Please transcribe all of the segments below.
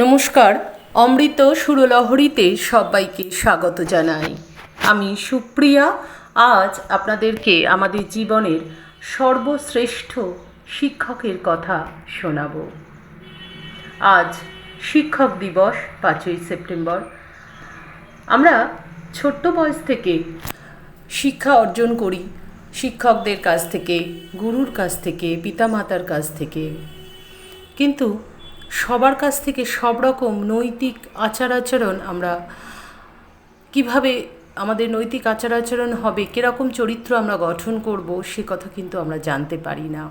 নমস্কার, অমৃত সুরলহরীতে সবাইকে স্বাগত জানাই। আমি সুপ্রিয়া, আজ আপনাদেরকে আমাদের জীবনের সর্বশ্রেষ্ঠ শিক্ষকের কথা শোনাব। আজ শিক্ষক দিবস, পাঁচই সেপ্টেম্বর। আমরা ছোট্ট বয়স থেকে শিক্ষা অর্জন করি, শিক্ষকদের কাছ থেকে, গুরুর কাছ থেকে, পিতামাতার কাছ থেকে। কিন্তু সবার কাছ থেকে সব রকম নৈতিক আচার আচরণ আমরা কীভাবে আমাদের নৈতিক আচার আচরণ হবে, কীরকম চরিত্র আমরা গঠন করব, সে কথা কিন্তু আমরা জানতে পারি না।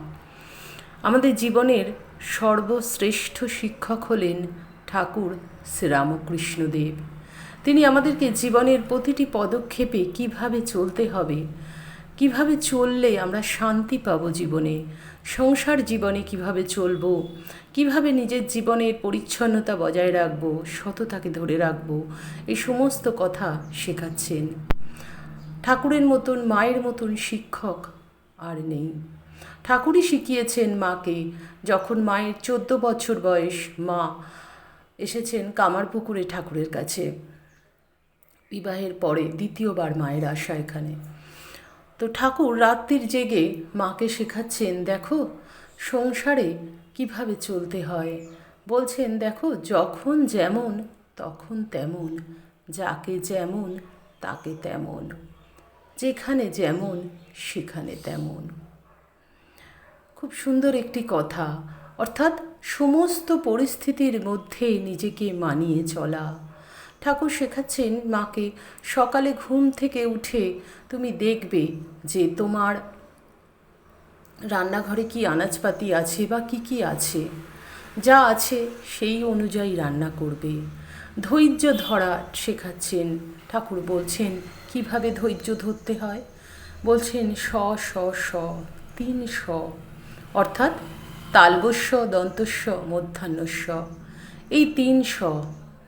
আমাদের জীবনের সর্বশ্রেষ্ঠ শিক্ষক হলেন ঠাকুর শ্রীরামকৃষ্ণদেব। তিনি আমাদেরকে জীবনের প্রতিটি পদক্ষেপে কীভাবে চলতে হবে, কীভাবে চললে আমরা শান্তি পাবো জীবনে, সংসার জীবনে কীভাবে চলবো কীভাবে নিজের জীবনের পরিচ্ছন্নতা বজায় রাখব, সততাকে ধরে রাখব, এই সমস্ত কথা শেখাচ্ছেন। ঠাকুরের মতন, মায়ের মতন শিক্ষক আর নেই। ঠাকুরই শিখিয়েছেন মাকে, যখন মায়ের চোদ্দ বছর বয়স, মা এসেছেন কামারপুকুরে ঠাকুরের কাছে। বিবাহের পরে দ্বিতীয়বার মায়ের আসা এখানে। তো ঠাকুর রাত্রির জেগে মাকে শেখাচ্ছেন, দেখো, সংসারে কীভাবে চলতে হয়? বলছেন, দেখো, যখন যেমন, তখন তেমন, যাকে যেমন, তাকে তেমন, যেখানে যেমন, সেখানে তেমন। খুব সুন্দর একটি কথা। অর্থাৎ সমস্ত পরিস্থিতির মধ্যে নিজেকে মানিয়ে চলা। ঠাকুর শেখাচ্ছেন, মাকে সকালে ঘুম থেকে উঠে তুমি দেখবে যে তোমার রান্নাঘরে কি আনাজপাতি আছে বা কি কি আছে? যা আছে সেই অনুযায়ী রান্না করবে। ধৈর্য ধরা শেখাচ্ছেন। ঠাকুর বলছেন, কীভাবে ধৈর্য ধরতে হয়? বলছেন স স স তিন স অর্থাৎ তালবস্য দন্তস্য, মধ্যাহ্নস্য। এই তিন স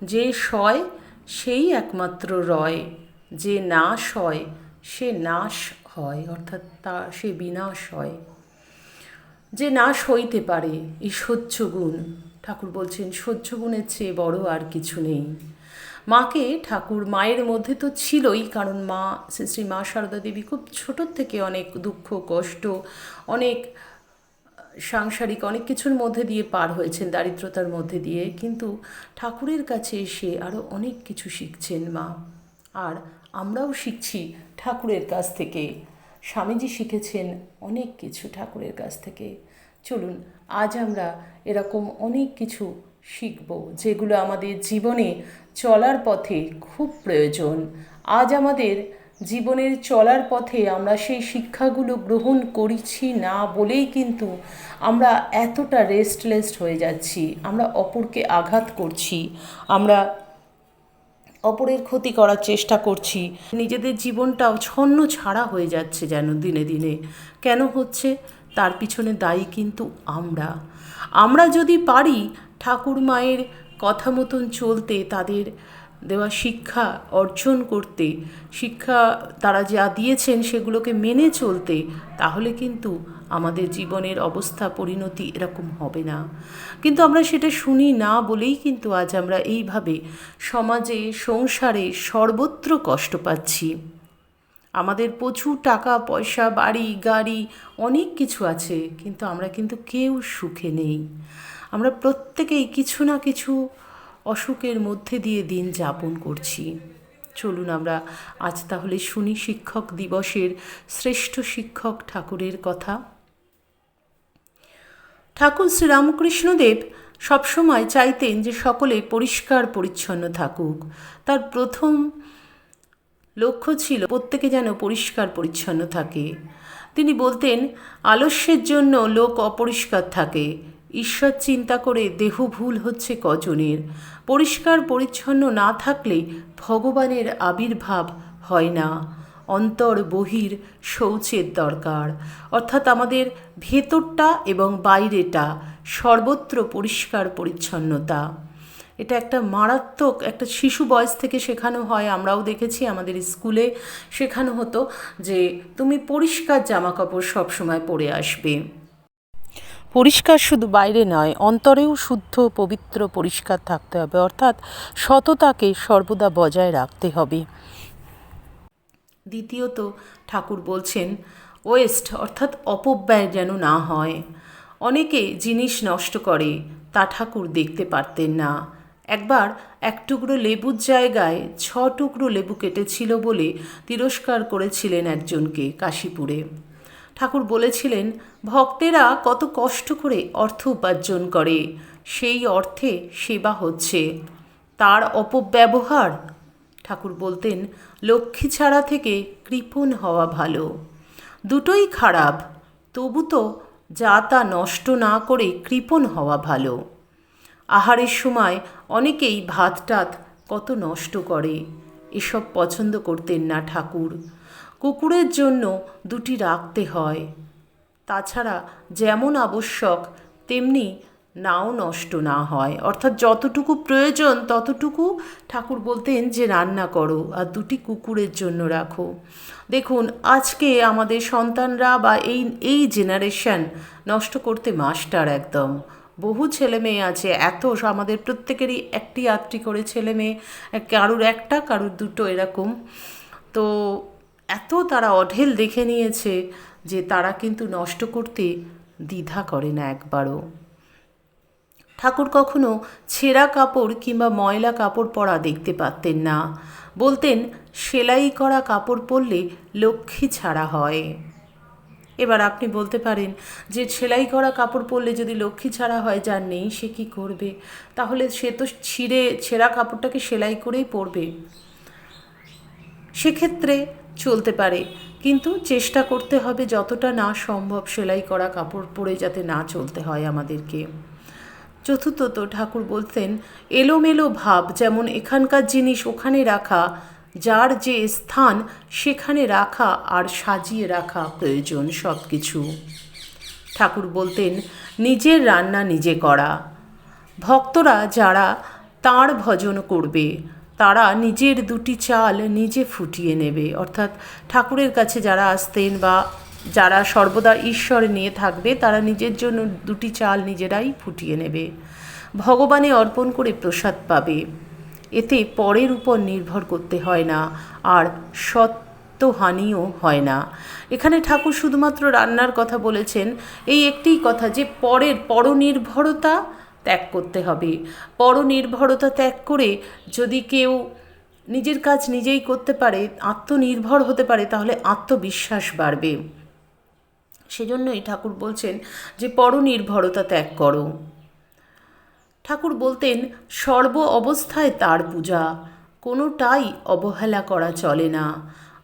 যে শয় সেই একমাত্র রয়। যে নাশ হয় সে নাশ হয়। অর্থাৎ তা, সে বিনাশ হয়। যে নাশ হইতে পারে এই সহ্য গুণ। ঠাকুর বলছেন, সহ্য গুণের চেয়ে বড় আর কিছু নেই। মাকে ঠাকুর, মায়ের মধ্যে তো ছিলই, কারণ মা, শ্রী শ্রী মা সারদা দেবী খুব ছোটোর থেকে অনেক দুঃখ, কষ্ট, অনেক সাংসারিক অনেক কিছুর মধ্যে দিয়ে পার হয়েছেন, দারিদ্রতার মধ্যে দিয়ে। কিন্তু ঠাকুরের কাছে এসে আরও অনেক কিছু শিখছেন মা। আর আমরাও শিখছি ঠাকুরের কাছ থেকে। স্বামীজি শিখেছেন অনেক কিছু ঠাকুরের কাছ থেকে। চলুন, আজ আমরা এরকম অনেক কিছু শিখব যেগুলো আমাদের জীবনে চলার পথে খুব প্রয়োজন। আজ আমাদের জীবনের চলার পথে আমরা সেই শিক্ষাগুলো গ্রহণ করেছি না বলেই কিন্তু আমরা এতটা রেস্টলেস হয়ে যাচ্ছি। আমরা অপরকে আঘাত করছি। আমরা অপরের ক্ষতি করার চেষ্টা করছি। নিজেদের জীবনটাও ছন্ন ছাড়া হয়ে যাচ্ছে যেন দিনে দিনে। কেন হচ্ছে? তার পিছনে দায়ী কিন্তু আমরা। আমরা যদি পারি ঠাকুর মায়ের কথা মতন চলতে, তাদের দেওয়া শিক্ষা অর্জন করতে, শিক্ষা তারা যা দিয়েছেন সেগুলোকে মেনে চলতে, তাহলে কিন্তু আমাদের জীবনের অবস্থা, পরিণতি এরকম হবে না। কিন্তু আমরা সেটা শুনি না বলেই কিন্তু আজ আমরা এইভাবে সমাজে, সংসারে সর্বত্র কষ্ট পাচ্ছি। আমাদের প্রচুর টাকা, পয়সা, বাড়ি, গাড়ি, অনেক কিছু আছে, কিন্তু আমরা কিন্তু কেউ সুখে নেই। আমরা প্রত্যেকেই কিছু না কিছু অসুখের মধ্যে দিয়ে দিন যাপন করছি। চলুন আমরা আজ তাহলে শুনি শিক্ষক দিবসের শ্রেষ্ঠ শিক্ষক ঠাকুরের কথা। ঠাকুর শ্রীরামকৃষ্ণদেব সবসময় চাইতেন যে সকলে পরিষ্কার পরিচ্ছন্ন থাকুক। তার প্রথম লক্ষ্য ছিল প্রত্যেকে যেন পরিষ্কার পরিচ্ছন্ন থাকে। তিনি বলতেন, আলস্যের জন্য লোক অপরিষ্কার থাকে। ঈশ্বর চিন্তা করে দেহ ভুল হচ্ছে কজনের। পরিষ্কার পরিচ্ছন্ন না থাকলে ভগবানের আবির্ভাব হয় না। অন্তর বহির শৌচের দরকার। অর্থাৎ আমাদের ভেতরটা এবং বাইরেটা সর্বত্র পরিষ্কার পরিচ্ছন্নতা। এটা একটা মারাত্মক, একটা শিশু বয়স থেকে শেখানো হয়, আমরাও দেখেছি আমাদের স্কুলে শেখানো হতো যে তুমি পরিষ্কার জামা কাপড় সবসময় পরে আসবে। পরিষ্কার শুধু বাইরে নয়, অন্তরেও শুদ্ধ, পবিত্র, পরিষ্কার থাকতে হবে। অর্থাৎ সততাকে সর্বদা বজায় রাখতে হবে। দ্বিতীয়ত ঠাকুর বলছেন, ওয়েস্ট অর্থাৎ অপব্যয় যেন না হয়। অনেকে জিনিস নষ্ট করে, তা ঠাকুর দেখতে পারতেন না। একবার এক টুকরো লেবুর জায়গায় ছ টুকরো লেবু কেটেছিল বলে তিরস্কার করেছিলেন একজনকে কাশীপুরে। ঠাকুর বলেছিলেন, ভক্তেরা কত কষ্ট করে অর্থ উপার্জন করে, সেই অর্থে সেবা হচ্ছে। তার অপব্যবহার ঠাকুর বলতেন, লক্ষ্মী ছাড়া থেকে কৃপণ হওয়া ভালো। দুটোই খারাপ, তবু তো যা তা নষ্ট না করে কৃপণ হওয়া ভালো। আহারের সময় অনেকেই ভাত টাত কত নষ্ট করে, এসব পছন্দ করতেন না ঠাকুর। কুকুরের জন্য দুটি রাখতে হয়। তাছাড়া যেমন আবশ্যক, তেমনি নাও নষ্ট না হয়। অর্থাৎ যতটুকু প্রয়োজন, ততটুকু ঠাকুর বলতেন যে, রান্না করো আর দুটি কুকুরের জন্য রাখো। দেখুন, আজকে আমাদের সন্তানরা বা এই এই জেনারেশন নষ্ট করতে মাস্টার একদম। বহু ছেলে মেয়ে আছে, এত আমাদের প্রত্যেকেরই একটি আটটি করে ছেলে মেয়ে, কারুর একটা, কারুর দুটো এরকম। তো এত তারা অঢেল দেখে নিয়েছে যে, তারা কিন্তু নষ্ট করতে দ্বিধা করে না একবারও। ঠাকুর কখনো ছেঁড়া কাপড় কিংবা ময়লা কাপড় পরা দেখতে পারতেন না। বলতেন, সেলাই করা কাপড় পরলে লক্ষ্মী ছাড়া হয়। এবার আপনি বলতে পারেন যে, সেলাই করা কাপড় পরলে যদি লক্ষ্মী ছাড়া হয়, যার নেই সে কি করবে? তাহলে সে তো ছিঁড়ে, ছেঁড়া কাপড়টাকে সেলাই করেই পরবে। সেক্ষেত্রে চলতে পারে, কিন্তু চেষ্টা করতে হবে যতটা না সম্ভব সেলাই করা কাপড় পরে যাতে না চলতে হয় আমাদেরকে। চতুর্থত ঠাকুর বলতেন এলোমেলো ভাব যেমন এখানকার জিনিস ওখানে রাখা, যার যে স্থান সেখানে রাখা আর সাজিয়ে রাখা প্রয়োজন সব কিছু ঠাকুর বলতেন, নিজের রান্না নিজে করা। ভক্তরা যারা তাঁর ভজন করবে, তারা নিজের দুটি চাল নিজে ফুটিয়ে নেবে। অর্থাৎ ঠাকুরের কাছে যারা আসতেন বা যারা সর্বদা ঈশ্বর নিয়ে থাকবে, তারা নিজের জন্য দুটি চাল নিজেরাই ফুটিয়ে নেবে। ভগবানে অর্পণ করে প্রসাদ পাবে। এতে পরের উপর নির্ভর করতে হয় না, আর সত্যহানিও হয় না। এখানে ঠাকুর শুধুমাত্র রান্নার কথা বলেছেন। এই একটিই কথা যে পরের পরনির্ভরতা ত্যাগ করতে হবে। পরনির্ভরতা ত্যাগ করে যদি কেউ নিজের কাজ নিজেই করতে পারে, আত্মনির্ভর হতে পারে, তাহলে আত্মবিশ্বাস বাড়বে। সেজন্যই ঠাকুর বলছেন যে পরনির্ভরতা ত্যাগ করো। ঠাকুর বলতেন, সর্ব অবস্থায় তার পূজা, কোনোটাই অবহেলা করা চলে না।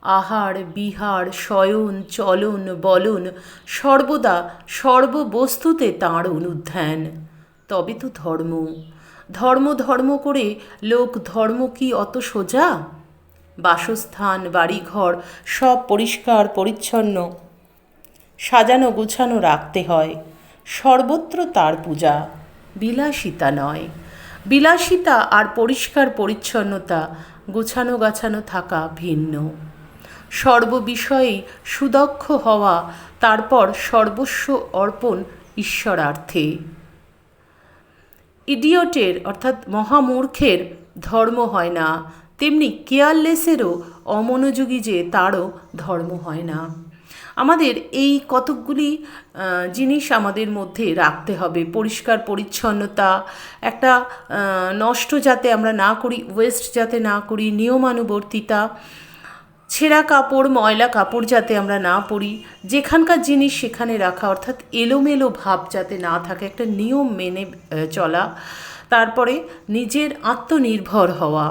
আহার, বিহার, শয়ন, চলন, বলন, সর্বদা সর্ববস্তুতে তাঁর অনুধ্যান। তবে তো ধর্ম। ধর্ম ধর্ম করে লোক ধর্ম কি অত সোজা? বাসস্থান, বাড়িঘর সব পরিষ্কার, পরিচ্ছন্ন। সাজানো গোছানো রাখতে হয়। সর্বত্র তার পূজা। বিলাসিতা নয়। বিলাসিতা আর পরিষ্কার পরিচ্ছন্নতা, গোছানো গাছানো থাকা ভিন্ন। সর্ববিষয়েই সুদক্ষ হওয়া, তারপর সর্বস্ব অর্পণ ঈশ্বরার্থে। ইডিয়টের অর্থাৎ মহামূর্খের ধর্ম হয় না। তেমনি কেয়ারলেসেরও অমনোযোগী যে তারও ধর্ম হয় না। আমাদের এই কতকগুলি জিনিস আমাদের মধ্যে রাখতে হবে। পরিষ্কার, পরিচ্ছন্নতা, একটা নষ্ট যাতে আমরা না করি ওয়েস্ট যাতে না করি, নিয়মানুবর্তিতা, ছেঁড়া কাপড়, ময়লা কাপড় যাতে আমরা না পরি, যেখানকার জিনিস সেখানে রাখা, অর্থাৎ এলোমেলো ভাব যাতে না থাকে, একটা নিয়ম মেনে চলা, তারপরে নিজের আত্মনির্ভর হওয়া।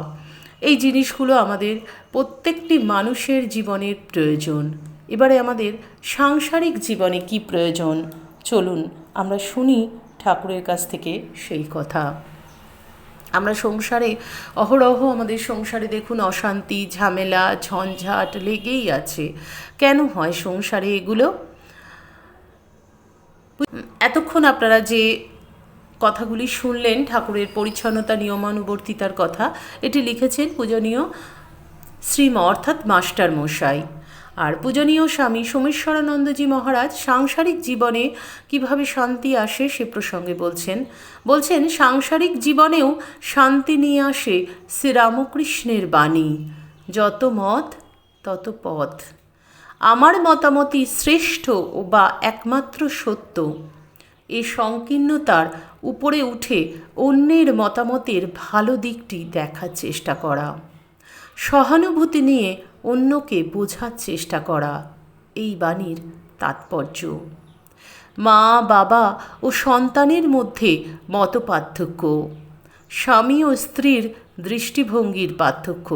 এই জিনিসগুলো আমাদের প্রত্যেকটি মানুষের জীবনের প্রয়োজন। এবারে আমাদের সাংসারিক জীবনে কি প্রয়োজন? চলুন, আমরা শুনি ঠাকুরের কাছ থেকে সেই কথা। আমরা সংসারে, অহরহ আমাদের সংসারে দেখুন অশান্তি, ঝামেলা, ঝঞ্ঝাট লেগেই আছে। কেন হয় সংসারে এগুলো? এতক্ষণ আপনারা যে কথাগুলি শুনলেন, ঠাকুরের পরিচ্ছন্নতা, নিয়মানুবর্তিতার কথা, এটি লিখেছেন পূজনীয় শ্রীম অর্থাৎ মাস্টার মশাই আর পূজনীয় স্বামী সোমেশ্বরানন্দজি মহারাজ সাংসারিক জীবনে কীভাবে শান্তি আসে সে প্রসঙ্গে বলছেন বলছেন, সাংসারিক জীবনেও শান্তি নিয়ে আসে শ্রীরামকৃষ্ণের বাণী। যত মত, তত পথ। আমার মতামতই শ্রেষ্ঠ ও বা একমাত্র সত্য। এ সংকীর্ণতার উপরে উঠে অন্যের মতামতের ভালো দিকটি দেখার চেষ্টা করা। সহানুভূতি নিয়ে অন্যকে বোঝার চেষ্টা করা, এই বাণীর তাৎপর্য। মা, বাবা ও সন্তানের মধ্যে মতপার্থক্য। স্বামী ও স্ত্রীর দৃষ্টিভঙ্গির পার্থক্য।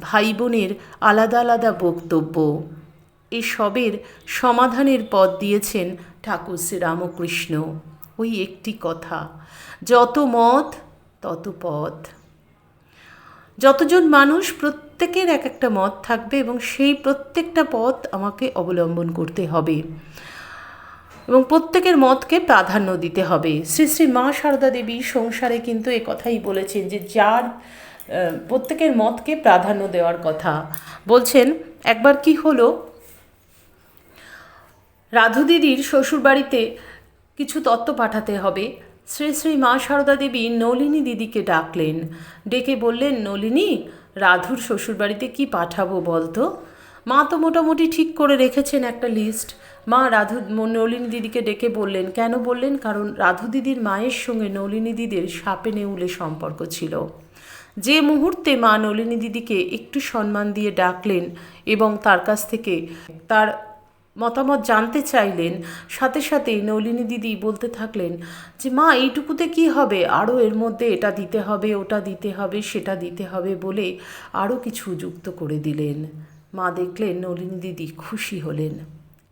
ভাই বোনের আলাদা আলাদা বক্তব্য। এসবের সমাধানের পথ দিয়েছেন ঠাকুর শ্রীরামকৃষ্ণ। ওই একটি কথা, যত মত, তত পথ। যতজন মানুষ প্রত্যেকের এক একটা মত থাকবে এবং সেই প্রত্যেকটা পথ আমাকে অবলম্বন করতে হবে। এবং প্রত্যেকের মতকে প্রাধান্য দিতে হবে। শ্রী শ্রী মা সারদা দেবী সংসারে কিন্তু এ কথাই বলেছেন যে যার প্রত্যেকের মতকে প্রাধান্য দেওয়ার কথা। বলছেন, একবার কি হলো? রাধু দিদির শ্বশুরবাড়িতে কিছু তত্ত্ব পাঠাতে হবে। শ্রী শ্রী মা সারদা দেবী নলিনী দিদিকে ডাকলেন। ডেকে বললেন, নলিনী রাধুর শ্বশুরবাড়িতে কি পাঠাবো বলতো? মা তো মোটামুটি ঠিক করে রেখেছেন একটা লিস্ট মা রাধু নলিনী দিদিকে ডেকে বললেন, কেন বললেন? কারণ রাধু দিদির মায়ের সঙ্গে নলিনী দিদির সাপে নেউলে সম্পর্ক ছিল। যে মুহূর্তে মা নলিনী দিদিকে একটু সম্মান দিয়ে ডাকলেন এবং তার কাছ থেকে তার মতামত জানতে চাইলেন। সাথে সাথে নলিনী দিদি বলতে থাকলেন যে, মা, এইটুকুতে কি হবে? আরও এর মধ্যে এটা দিতে হবে, ওটা দিতে হবে, সেটা দিতে হবে বলে আরও কিছু যুক্ত করে দিলেন। মা দেখলেন নলিনী দিদি খুশি হলেন।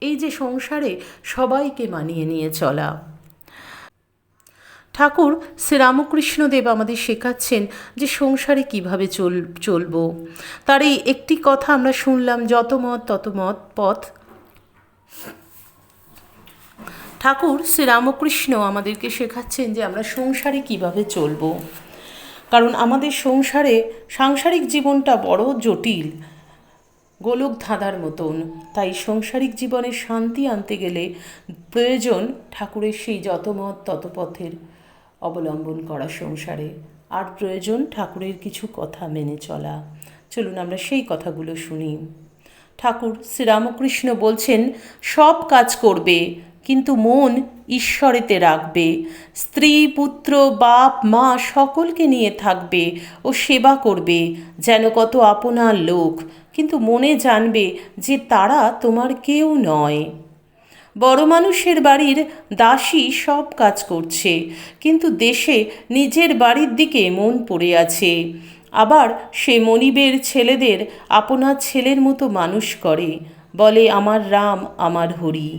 এই যে সংসারে সবাইকে মানিয়ে নিয়ে চলা। ঠাকুর শ্রীরামকৃষ্ণদেব আমাদের শেখাচ্ছেন যে সংসারে কীভাবে চল, চলবো। তার এই একটি কথা আমরা শুনলাম, যত মত তত মত পথ ঠাকুর শ্রীরামকৃষ্ণ আমাদেরকে শেখাচ্ছেন যে আমরা সংসারে কীভাবে চলবো। কারণ আমাদের সংসারে সাংসারিক জীবনটা বড় জটিল, গোলক ধাঁধার মতন। তাই সংসারিক জীবনে শান্তি আনতে গেলে প্রয়োজন ঠাকুরের সেই যত মত তত পথের অবলম্বন করা সংসারে। আর প্রয়োজন ঠাকুরের কিছু কথা মেনে চলা। চলুন আমরা সেই কথাগুলো শুনি। ঠাকুর শ্রীরামকৃষ্ণ বলছেন, সব কাজ করবে, কিন্তু মন ঈশ্বরেতে রাখবে। স্ত্রী, পুত্র, বাপ, মা সকলকে নিয়ে থাকবে ও সেবা করবে, যেন কত আপনার লোক। কিন্তু মনে জানবে যে তারা তোমার কেউ নয়। বড় মানুষের বাড়ির দাসী সব কাজ করছে, কিন্তু দেশে নিজের বাড়ির দিকে মন পড়ে আছে। আবার সে মনিবের ছেলেদের আপনার ছেলের মতো মানুষ করে। বলে, আমার রাম, আমার হরি।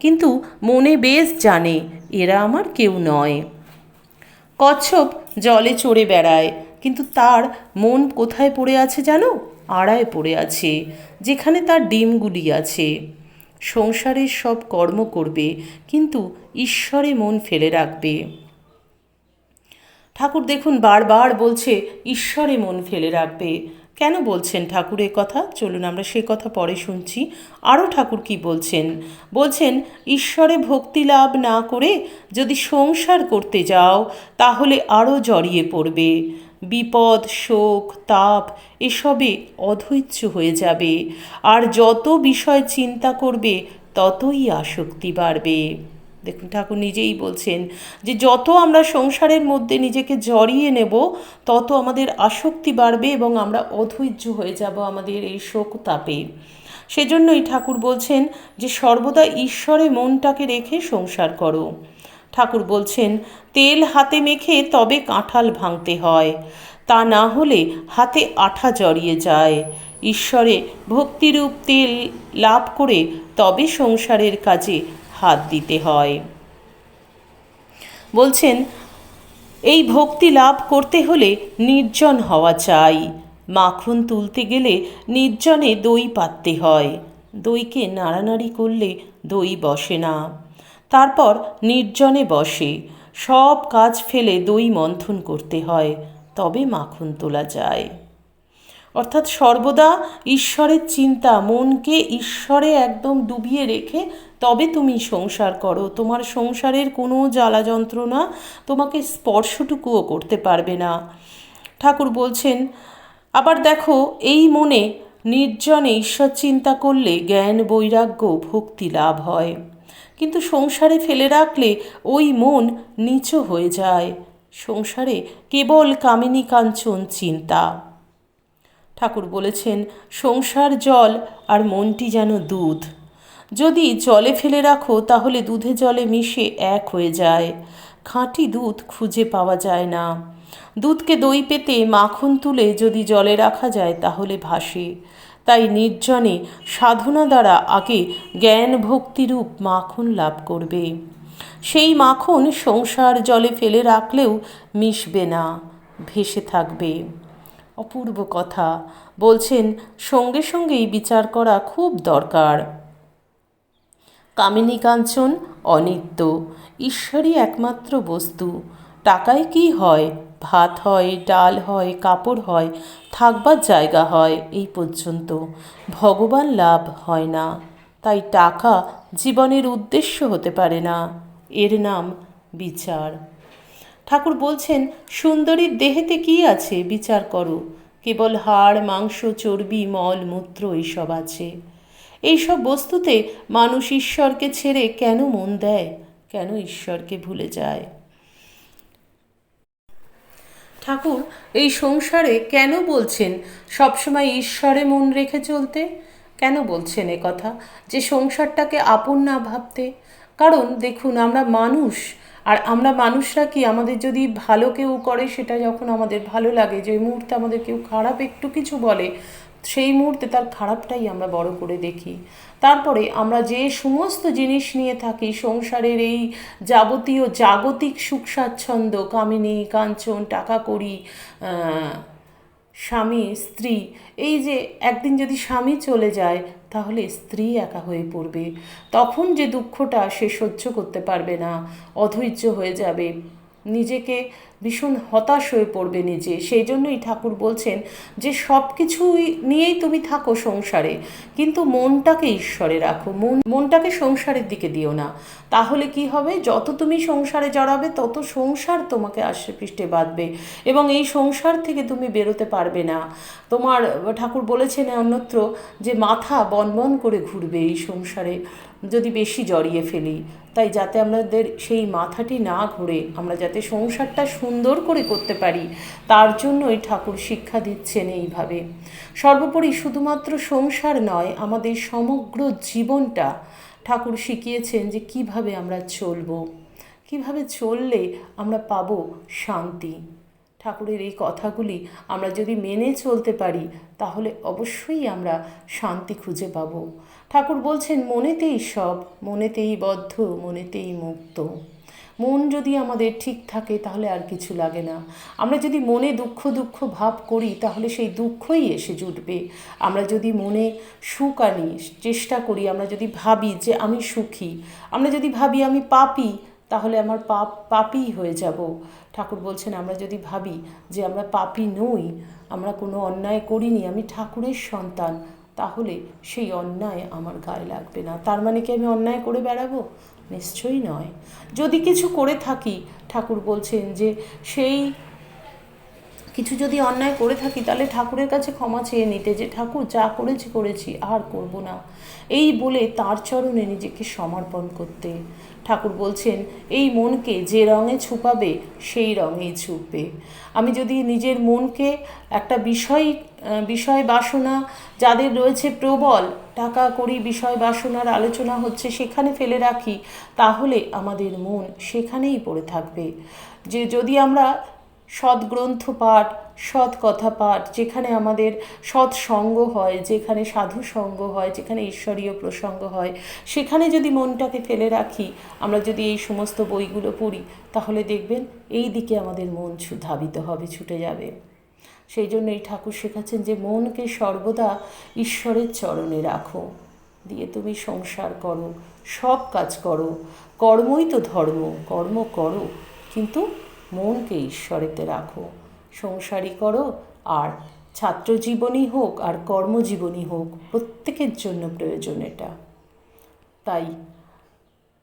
কিন্তু মনে বেশ জানে, এরা আমার কেউ নয়। কচ্ছপ জলে চড়ে বেড়ায়, কিন্তু তার মন কোথায় পড়ে আছে জানো? আড়ায় পড়ে আছে, যেখানে তার ডিমগুলি আছে। সংসারের সব কর্ম করবে, কিন্তু ঈশ্বরে মন ফেলে রাখবে। ঠাকুর দেখুন বারবার বলছে, ঈশ্বরে মন ফেলে রাখবে। কেন বলছেন ঠাকুর এ কথা? চলুন আমরা সে কথা পরে শুনছি। আরও ঠাকুর কি বলছেন? বলছেন, ঈশ্বরে ভক্তি লাভ না করে যদি সংসার করতে যাও, তাহলে আরও জড়িয়ে পড়বে। বিপদ, শোক, তাপ, এসবে অধৈর্য হয়ে যাবে। আর যত বিষয় চিন্তা করবে, ততই আসক্তি বাড়বে। দেখুন, ঠাকুর নিজেই বলছেন যে যত আমরা সংসারের মধ্যে নিজেকে জড়িয়ে নেব, তত আমাদের আসক্তি বাড়বে এবং আমরা অধৈর্য হয়ে যাব আমাদের এই শোক তাপে সেজন্যই ঠাকুর বলছেন যে সর্বদা ঈশ্বরে মনটাকে রেখে সংসার করো। ঠাকুর বলছেন, তেল হাতে মেখে তবে কাঁঠাল ভাঙতে হয়, তা না হলে হাতে আঠা জড়িয়ে যায়। ঈশ্বরে ভক্তিরূপ তেল লাভ করে তবে সংসারের কাজে হাত দিতে হয়। বলছেন, এই ভক্তি লাভ করতে হলে নির্জন হওয়া চাই। মাখন তুলতে গেলে নির্জনে দই পাততে হয়। দইকে নাড়ানাড়ি করলে দই বসে না। তারপর নির্জনে বসে। সব কাজ ফেলে দই মন্থন করতে হয়। তবে মাখন তোলা যায়। অর্থাৎ সর্বদা ঈশ্বরের চিন্তা, মনকে ঈশ্বরে একদম ডুবিয়ে রেখে তবে তুমি সংসার করো। তোমার সংসারের কোনো জ্বালা যন্ত্রণা তোমাকে স্পর্শটুকুও করতে পারবে না। ঠাকুর বলছেন, আবার দেখো, এই মনে নির্জনে ঈশ্বর চিন্তা করলে জ্ঞান, বৈরাগ্য, ভক্তি লাভ হয়। কিন্তু সংসারে ফেলে রাখলে ওই মন নিচু হয়ে যায়। সংসারে কেবল কামিনী কাঞ্চন চিন্তা। ঠাকুর বলেছেন, সংসার জল আর মনটি যেন দুধ। যদি জলে ফেলে রাখো, তাহলে দুধে জলে মিশে এক হয়ে যায়। খাঁটি দুধ খুঁজে পাওয়া যায় না। দুধকে দই পেতে মাখন তুলে যদি জলে রাখা যায়, তাহলে ভাসে। তাই নির্জনে সাধনা দ্বারা আগে জ্ঞান ভক্তিরূপ মাখন লাভ করবে। সেই মাখন সংসার জলে ফেলে রাখলেও মিশবে না, ভেসে থাকবে। অপূর্ব কথা। বলছেন, সঙ্গে সঙ্গেই বিচার করা খুব দরকার। কামিনী কাঞ্চন অনিত্য, ঈশ্বরই একমাত্র বস্তু। টাকায় কি হয়? ভাত হয়, ডাল হয়, কাপড় হয়, থাকবার জায়গা হয় এই পর্যন্ত। ভগবান লাভ হয় না, তাই টাকা জীবনের উদ্দেশ্য হতে পারে না। এর নাম বিচার। ঠাকুর বলছেন, সুন্দরীর দেহেতে কি আছে? বিচার করো। কেবল হাড়, মাংস, চর্বি, মল, মূত্র এইসব আছে। এইসব বস্তুতে মানুষ ঈশ্বরকে ছেড়ে কেন মন দেয়? কেন ঈশ্বরকে ভুলে যায়? ঠাকুর, এই সংসারে কেন বলছেন সবসময় ঈশ্বরে মন রেখে চলতে? কেন বলছেন এ কথা? যে সংসারটাকে আপন না ভাবতে? কারণ দেখুন, আমরা মানুষ, আর আমরা মানুষরা কি আমাদের যদি ভালো কেউ করে, সেটা যখন আমাদের ভালো লাগে, যে মুহূর্তে আমাদের কেউ খারাপ একটু কিছু বলে সেই মুহূর্তে তার খারাপটাই আমরা বড় করে দেখি। তারপরে আমরা যে সমস্ত জিনিস নিয়ে থাকি, সংসারের এই যাবতীয় জাগতিক সুখ স্বাচ্ছন্দ্য কামিনী, কাঞ্চন টাকা করি স্বামী, স্ত্রী, এই যে একদিন যদি স্বামী চলে যায়, তাহলে স্ত্রী একা হয়ে পড়বে। তখন যে দুঃখটা সে সহ্য করতে পারবে না, অধৈর্য হয়ে যাবে। নিজেকে ভীষণ হতাশ হয়ে পড়বে নিজে। সেই জন্যই ঠাকুর বলছেন যে সব কিছুই নিয়েই তুমি থাকো সংসারে, কিন্তু মনটাকে ঈশ্বরে রাখো। মন, মনটাকে সংসারের দিকে দিও না। তাহলে কি হবে? যত তুমি সংসারে জড়াবে, তত সংসার তোমাকে আশেপৃষ্টে বাঁধবে এবং এই সংসার থেকে তুমি বেরোতে পারবে না। তোমার, ঠাকুর বলেছেন অন্যত্র যে, মাথা বনবন করে ঘুরবে এই সংসারে, যদি বেশি জড়িয়ে ফেলি। তাই যাতে আমাদের সেই মাথাটি না ঘুরে, আমরা যাতে সংসারটা সুন্দর করে করতে পারি, তার জন্যই ঠাকুর শিক্ষা দিচ্ছেন এইভাবে। সর্বোপরি শুধুমাত্র সংসার নয়, আমাদের সমগ্র জীবনটা ঠাকুর শিখিয়েছেন যে কীভাবে আমরা চলব। কীভাবে চললে আমরা পাব শান্তি। ঠাকুরের এই কথাগুলি আমরা যদি মেনে চলতে পারি, তাহলে অবশ্যই আমরা শান্তি খুঁজে পাব। ঠাকুর বলছেন, মনেতেই সব, মনেতেই বদ্ধ, মনেতেই মুক্ত। মন যদি আমাদের ঠিক থাকে, তাহলে আর কিছু লাগে না। আমরা যদি মনে দুঃখ দুঃখ ভাব করি, তাহলে সেই দুঃখই এসে জুটবে। আমরা যদি মনে সুখ আনি, চেষ্টা করি, আমরা যদি ভাবি যে আমি সুখী, আমরা যদি ভাবি আমি পাপি, তাহলে আমার পাপ, পাপই হয়ে যাব। ঠাকুর বলছেন, আমরা যদি ভাবি যে আমরা পাপি নই, আমরা কোনো অন্যায় করিনি, আমি ঠাকুরের সন্তান তাহলে সেই অন্যায় আমার গায়ে লাগবে না। তার মানে কি আমি অন্যায় করে বেড়াবো? নিশ্চয়ই নয়। যদি কিছু করে থাকি, ঠাকুর বলছেন যে সেই কিছু যদি অন্যায় করে থাকি, তাহলে ঠাকুরের কাছে ক্ষমা চেয়ে নিতে যে, ঠাকুর, যা করেছি করেছি, আর করব না। এই বলে তার চরণে নিজেকে সমর্পণ করতে ঠাকুর বলছেন, এই মনকে যে রঙে ছুপাবে, সেই রঙেই ছুপবে। আমি যদি নিজের মনকে একটা বিষয় বিষয় বাসনা যাদের রয়েছে প্রবল, টাকা করি বিষয় বাসনার আলোচনা হচ্ছে সেখানে ফেলে রাখি, তাহলে আমাদের মন সেখানেই পড়ে থাকবে। যে যদি আমরা সৎগ্রন্থ পাঠ সৎ কথা পাঠ যেখানে আমাদের সৎসঙ্গ হয়, যেখানে সাধু সঙ্গ হয়, যেখানে ঈশ্বরীয় প্রসঙ্গ হয়, সেখানে যদি মনটাকে ফেলে রাখি, আমরা যদি এই সমস্ত বইগুলো পড়ি, তাহলে দেখবেন এই দিকে আমাদের মন ধাবিত হবে, ছুটে যাবে। সেই জন্য এই ঠাকুর শেখাচ্ছেন যে, মনকে সর্বদা ঈশ্বরের চরণে রাখো। দিয়ে তুমি সংসার করো, সব কাজ করো। কর্মই তো ধর্ম, কর্ম করো, কিন্তু মনকে ঈশ্বরেতে রাখো। সংসারই করো, আর ছাত্র জীবনই হোক, আর কর্মজীবনই হোক, প্রত্যেকের জন্য প্রয়োজন এটা। তাই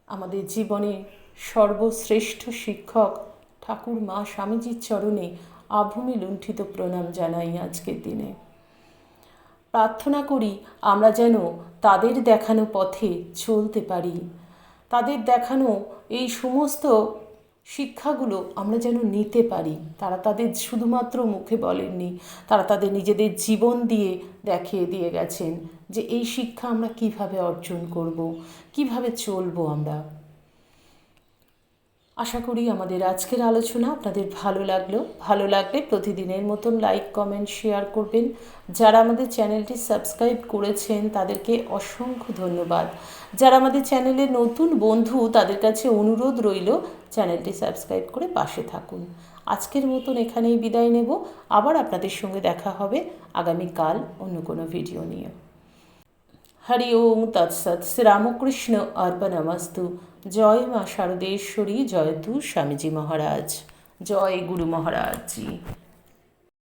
আমাদের জীবনে সর্বশ্রেষ্ঠ শিক্ষক ঠাকুর মা স্বামীজির চরণে আভূমি লুণ্ঠিত প্রণাম জানাই আজকের দিনে। প্রার্থনা করি আমরা যেন তাদের দেখানো পথে চলতে পারি। তাদের দেখানো এই সমস্ত শিক্ষাগুলো আমরা যেন নিতে পারি। তারা তাদের শুধুমাত্র মুখে বলেননি, তারা তাদের নিজেদের জীবন দিয়ে দেখিয়ে দিয়ে গেছেন যে এই শিক্ষা আমরা কীভাবে অর্জন করব, কীভাবে চলবো আমরা। আশা করি আমাদের আজকের আলোচনা আপনাদের ভালো লাগল। ভালো লাগলে প্রতিদিনের মতন লাইক কমেন্ট শেয়ার করবেন। যারা আমাদের চ্যানেলটি সাবস্ক্রাইব করেছেন, তাদেরকে অসংখ্য ধন্যবাদ। যারা আমাদের চ্যানেলে নতুন বন্ধু, তাদের কাছে অনুরোধ রইল, চ্যানেলটি সাবস্ক্রাইব করে পাশে থাকুন। আজকের মতন এখানেই বিদায় নেব। আবার আপনাদের সঙ্গে দেখা হবে আগামীকাল অন্য কোনো ভিডিও নিয়ে। হরি ওম তৎসৎ শ্রীরামকৃষ্ণ অর্পণমস্তু জয় মা শারদেশ্বরী জয় তু স্বামীজি মহারাজ জয় গুরু মহারাজ জি